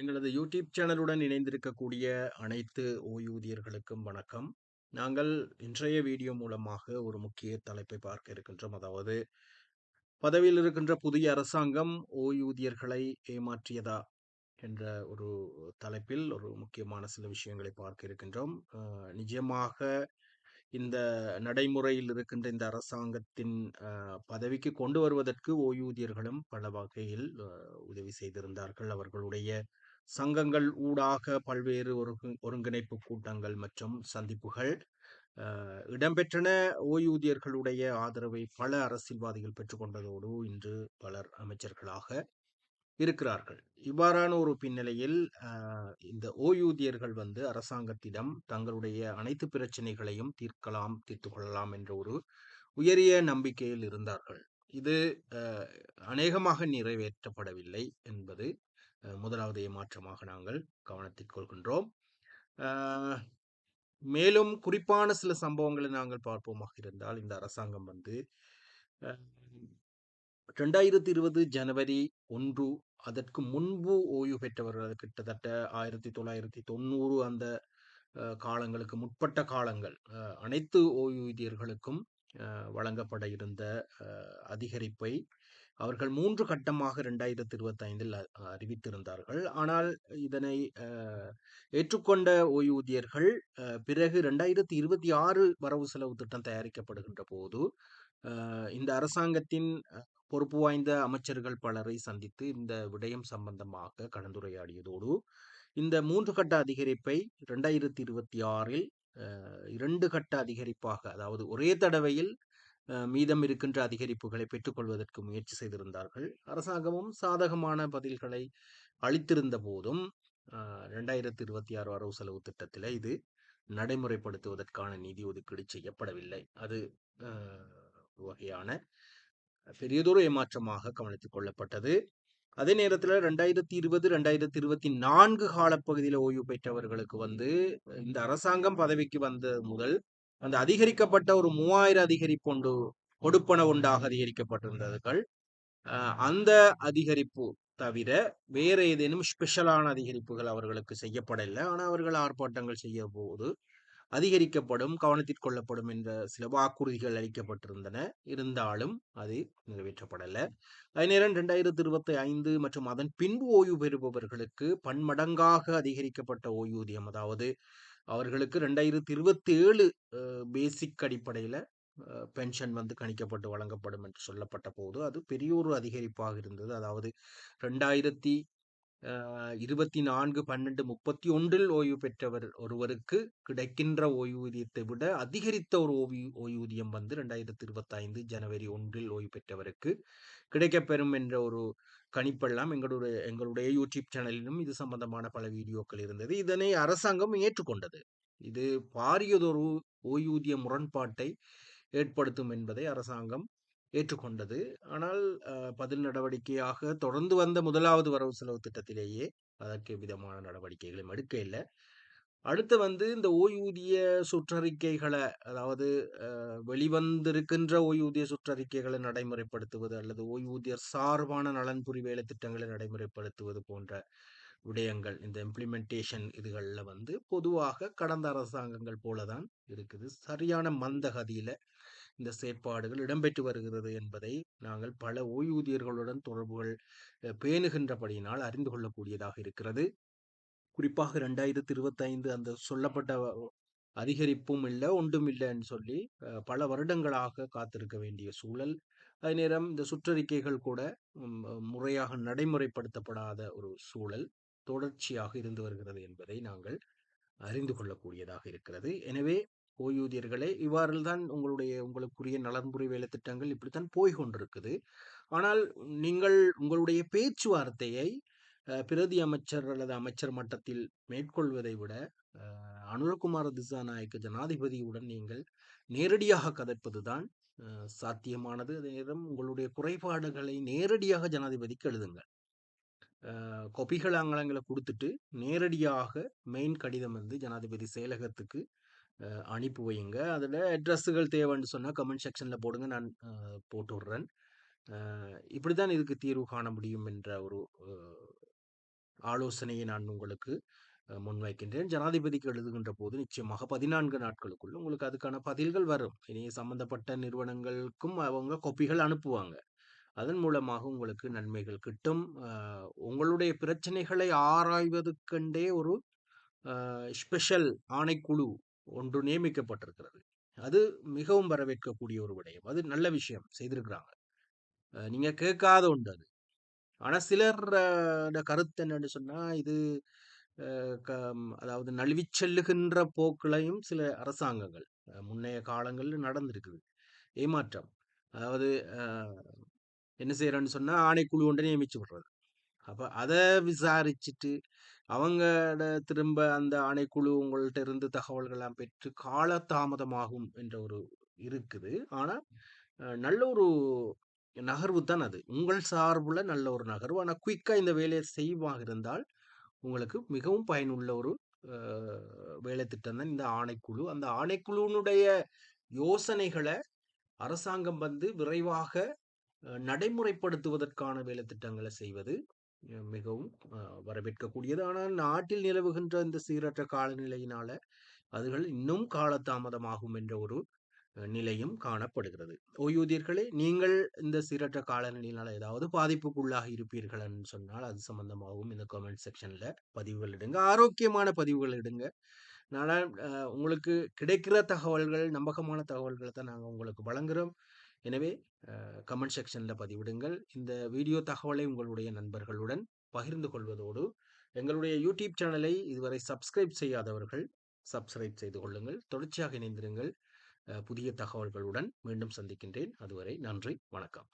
எங்களது யூடியூப் சேனலுடன் இணைந்திருக்கக்கூடிய அனைத்து ஓய்வூதியர்களுக்கும் வணக்கம். நாங்கள் இன்றைய வீடியோ மூலமாக ஒரு முக்கிய தலைப்பை பார்க்க இருக்கின்றோம். அதாவது பதவியில் இருக்கின்ற புதிய அரசாங்கம் ஓய்வூதியர்களை ஏமாற்றியதா என்ற ஒரு தலைப்பில் ஒரு முக்கியமான சில விஷயங்களை பார்க்க இருக்கின்றோம். நிஜமாக இந்த நடைமுறையில் இருக்கின்ற இந்த அரசாங்கத்தின் பதவிக்கு கொண்டு வருவதற்கு ஓய்வூதியர்களும் பல வகையில் உதவி செய்திருந்தார்கள். அவர்களுடைய சங்கங்கள் ஊடாக பல்வேறு ஒருங்கிணைப்பு கூட்டங்கள் மற்றும் சந்திப்புகள் இடம்பெற்றன. ஓய்வூதியர்களுடைய ஆதரவை பல அரசியல்வாதிகள் பெற்றுக்கொண்டதோடு, இன்று பலர் அமைச்சர்களாக இருக்கிறார்கள். இவ்வாறான ஒரு பின்னணியில் இந்த ஓய்வூதியர்கள் வந்து அரசாங்கத்திடம் தங்களுடைய அனைத்து பிரச்சனைகளையும் தீர்க்கலாம், தீர்த்து கொள்ளலாம் என்ற ஒரு உயரிய நம்பிக்கையில் இருந்தார்கள். இது அநேகமாக நிறைவேற்றப்படவில்லை என்பது முதலாவது ஏமாற்றமாக நாங்கள் கவனத்தில் கொள்கின்றோம். மேலும் குறிப்பான சில சம்பவங்களை நாங்கள் பார்ப்போமாக இருந்தால், இந்த அரசாங்கம் வந்து ரெண்டாயிரத்தி இருபது ஜனவரி ஒன்று அதற்கு முன்பு ஓய்வு பெற்றவர்கள் கிட்டத்தட்ட 1990 அந்த காலங்களுக்கு முற்பட்ட காலங்கள் அனைத்து ஓய்வூதியர்களுக்கும் வழங்கப்பட இருந்த அதிகரிப்பை அவர்கள் மூன்று கட்டமாக ரெண்டாயிரத்தி இருபத்தி ஐந்தில் அறிவித்திருந்தார்கள். ஆனால் இதனை ஏற்றுக்கொண்ட ஓய்வூதியர்கள் அ பிறகு 2026 வரவு செலவு திட்டம் தயாரிக்கப்படுகின்ற போது, இந்த அரசாங்கத்தின் பொறுப்பு வாய்ந்த அமைச்சர்கள் பலரை சந்தித்து இந்த விடயம் சம்பந்தமாக கலந்துரையாடியதோடு, இந்த மூன்று கட்ட அதிகரிப்பை ரெண்டாயிரத்தி இருபத்தி ஆறில் இரண்டு கட்ட அதிகரிப்பாக அதாவது ஒரே தடவையில் மீதம் இருக்கின்ற அதிகரிப்புகளை பெற்றுக்கொள்வதற்கு முயற்சி செய்திருந்தார்கள். அரசாங்கமும் சாதகமான பதில்களை அளித்திருந்த போதும், அ 2026 வரவு செலவு திட்டத்தில் இது நடைமுறைப்படுத்துவதற்கான நிதி ஒதுக்கீடு செய்யப்படவில்லை. அது ஒரு வகையான பெரியதொரு ஏமாற்றமாக கவனித்துக் கொள்ளப்பட்டது. அதே நேரத்தில 2020, 2024 காலப்பகுதியில ஓய்வு பெற்றவர்களுக்கு வந்து இந்த அரசாங்கம் பதவிக்கு வந்த முதல் அந்த அதிகரிக்கப்பட்ட ஒரு 3000 அதிகரிப்பு ஒன்று உண்டாக அதிகரிக்கப்பட்டிருந்ததுகள். அந்த அதிகரிப்பு தவிர வேற ஏதேனும் ஸ்பெஷலான அதிகரிப்புகள் அவர்களுக்கு செய்யப்படல. ஆனால் அவர்கள் ஆர்ப்பாட்டங்கள் செய்யபோது அதிகரிக்கப்படும், கவனத்திற்கொள்ளப்படும் என்ற சில வாக்குறுதிகள் அளிக்கப்பட்டிருந்தன. இருந்தாலும் அது நிறைவேற்றப்படலை அதேநேரம் ரெண்டாயிரத்தி இருபத்தி ஐந்து மற்றும் அதன் பின்பு ஓய்வு பெறுபவர்களுக்கு பன்மடங்காக அதிகரிக்கப்பட்ட ஓய்வூதியம் அதாவது அவர்களுக்கு ரெண்டாயிரத்தி இருபத்தி ஏழு பேசிக் அடிப்படையில் பென்ஷன் வந்து கணிக்கப்பட்டு வழங்கப்படும் என்று சொல்லப்பட்ட போது, அது பெரிய ஒரு அதிகரிப்பாக இருந்தது. அதாவது ரெண்டாயிரத்தி இருபத்தி நான்கு பன்னெண்டு முப்பத்தி ஒன்றில் ஓய்வு பெற்றவர் ஒருவருக்கு கிடைக்கின்ற ஓய்வூதியத்தை விட அதிகரித்த ஒரு ஓய்வு ஓய்வூதியம் வந்து 2025 ஜனவரி ஒன்றில் ஓய்வு பெற்றவருக்கு கிடைக்கப்பெறும் என்ற ஒரு கணிப்பெல்லாம் எங்களுடைய எங்களுடைய யூடியூப் சேனலிலும் இது சம்பந்தமான பல வீடியோக்கள் இருந்தது. இதனை அரசாங்கம் ஏற்றுக்கொண்டது. இது பாரியதொரு ஓய்வூதிய முரண்பாட்டை ஏற்படுத்தும் என்பதை அரசாங்கம் ஏற்றுக்கொண்டது. ஆனால் பதில் நடவடிக்கையாக தொடர்ந்து வந்த முதலாவது வரவு செலவு திட்டத்திலேயே அதற்கு விதமான நடவடிக்கைகளும் எடுக்க இல்லை அடுத்து வந்து இந்த ஓய்வூதிய சுற்றறிக்கைகளை அதாவது வெளிவந்திருக்கின்ற ஓய்வூதிய சுற்றறிக்கைகளை நடைமுறைப்படுத்துவது அல்லது ஓய்வூதியர் சார்பான நலன்புரி வேலை திட்டங்களை நடைமுறைப்படுத்துவது போன்ற விடயங்கள் இந்த இம்ப்ளிமெண்டேஷன் இதுகளில் வந்து பொதுவாக கடந்த அரசாங்கங்கள் போல தான் இருக்குது. சரியான மந்தகதியில் இந்த செயற்பாடுகள் இடம்பெற்று வருகிறது என்பதை நாங்கள் பல ஓய்வூதியர்களுடன் தொடர்புகள் பேணுகின்றபடியினால் அறிந்து கொள்ளக்கூடியதாக இருக்கிறது. குறிப்பாக 2025 அந்த சொல்லப்பட்ட அதிகரிப்பும் இல்லை ஒன்றும் இல்லைன்னு சொல்லி பல வருடங்களாக காத்திருக்க வேண்டிய சூழல். அதே நேரம் இந்த சுற்றறிக்கைகள் கூட முறையாக நடைமுறைப்படுத்தப்படாத ஒரு சூழல் தொடர்ச்சியாக இருந்து வருகிறது என்பதை நாங்கள் அறிந்து கொள்ளக்கூடியதாக இருக்கிறது. எனவே ஓய்வூதியர்களே இவ்வாறு தான் உங்களுடைய உங்களுக்குரிய நலன்புரி வேலை திட்டங்கள் இப்படித்தான் போய் கொண்டிருக்குது. ஆனால் நீங்கள் உங்களுடைய பேச்சுவார்த்தையை பிரதி அமைச்சர் அல்லது அமைச்சர் மட்டத்தில் மேற்கொள்வதை விட அனுரகுமார திசாநாயக்க ஜனாதிபதியுடன் நீங்கள் நேரடியாக கதைப்பதுதான் சாத்தியமானது. அதே நேரம் உங்களுடைய குறைபாடுகளை நேரடியாக ஜனாதிபதிக்கு எழுதுங்கள். கொபிகள் ஆங்கிலங்கள கொடுத்துட்டு நேரடியாக மெயின் கடிதம் வந்து ஜனாதிபதி செயலகத்துக்கு அனுப்பி வையுங்க. அதில் அட்ரஸுகள் தேவைன்னு சொன்னால் கமெண்ட் செக்ஷனில் போடுங்க. நான் போட்டு விடுறேன். இப்படி தான் இதுக்கு தீர்வு காண முடியும் என்ற ஒரு ஆலோசனையை நான் உங்களுக்கு முன்வைக்கின்றேன். ஜனாதிபதிக்கு எழுதுகின்ற போது நிச்சயமாக பதினான்கு நாட்களுக்குள்ள உங்களுக்கு அதுக்கான பதில்கள் வரும். இனி சம்பந்தப்பட்ட நிறுவனங்களுக்கும் அவங்க கொப்பிகள் அனுப்புவாங்க. அதன் மூலமாக உங்களுக்கு நன்மைகள் கிட்டும். உங்களுடைய பிரச்சனைகளை ஆராய்வதற்கென்றே ஒரு ஸ்பெஷல் ஆணைக்குழு ஒன்று நியமிக்கப்பட்டிருக்கிறது. அது மிகவும் வரவேற்கக்கூடிய ஒரு விடயம். அது நல்ல விஷயம் செய்திருக்கிறாங்க. நீங்க கேட்காத ஒன்று அது. ஆனால் சிலர் கருத்து என்னன்னு சொன்னால் இது அதாவது நழுவி செல்லுகின்ற போக்களையும் சில அரசாங்கங்கள் முன்னைய காலங்களில் நடந்திருக்குது. ஏமாற்றம். அதாவது என்ன செய்யறேன்னு சொன்னால் ஆணைக்குழு ஒன்றை நியமிச்சு விடுறது. அப்போ அதை விசாரிச்சுட்டு அவங்கள திரும்ப அந்த ஆணைக்குழு உங்கள்கிட்ட இருந்து தகவல்கள்லாம் பெற்று காலதாமதமாகும் என்ற ஒரு இருக்குது. ஆனால் நல்ல ஒரு நகர்வு தான் அது. உங்கள் சார்புல நல்ல ஒரு நகர்வு. ஆனால் குயிக்காக இந்த வேலையை செய்வாக இருந்தால் உங்களுக்கு மிகவும் பயனுள்ள ஒரு வேலை திட்டம் தான் இந்த ஆணைக்குழு. அந்த ஆணைக்குழுனுடைய யோசனைகளை அரசாங்கம் வந்து விரைவாக நடைமுறைப்படுத்துவதற்கான வேலை திட்டங்களை செய்வது மிகவும் வரவேற்கக்கூடியது. ஆனால் நாட்டில் நிலவுகின்ற இந்த சீரற்ற காலநிலையினால அதுகள் இன்னும் காலதாமதமாகும் என்ற ஒரு நிலையும் காணப்படுகிறது. ஓய்வூதியர்களே நீங்கள் இந்த சீரற்ற காலநிலையினால் ஏதாவது பாதிப்புக்குள்ளாக இருப்பீர்கள்னு சொன்னால் அது சம்பந்தமாகவும் இந்த கமெண்ட் செக்ஷன்ல பதிவுகள் இடுங்க ஆரோக்கியமான பதிவுகள் இடுங்க நான் உங்களுக்கு கிடைக்கிற தகவல்கள் நம்பகமான தகவல்களை தான் நாங்கள் உங்களுக்கு வழங்குகிறோம் எனவே கமெண்ட் செக்ஷனில் பதிவிடுங்கள். இந்த வீடியோ தகவலை உங்களுடைய நண்பர்களுடன் பகிர்ந்து கொள்வதோடு எங்களுடைய யூடியூப் சேனலை இதுவரை சப்ஸ்கிரைப் செய்யாதவர்கள் சப்ஸ்கிரைப் செய்து கொள்ளுங்கள். தொடர்ச்சியாக இணைந்திருங்கள். புதிய தகவல்களுடன் மீண்டும் சந்திக்கின்றேன். அதுவரை நன்றி வணக்கம்.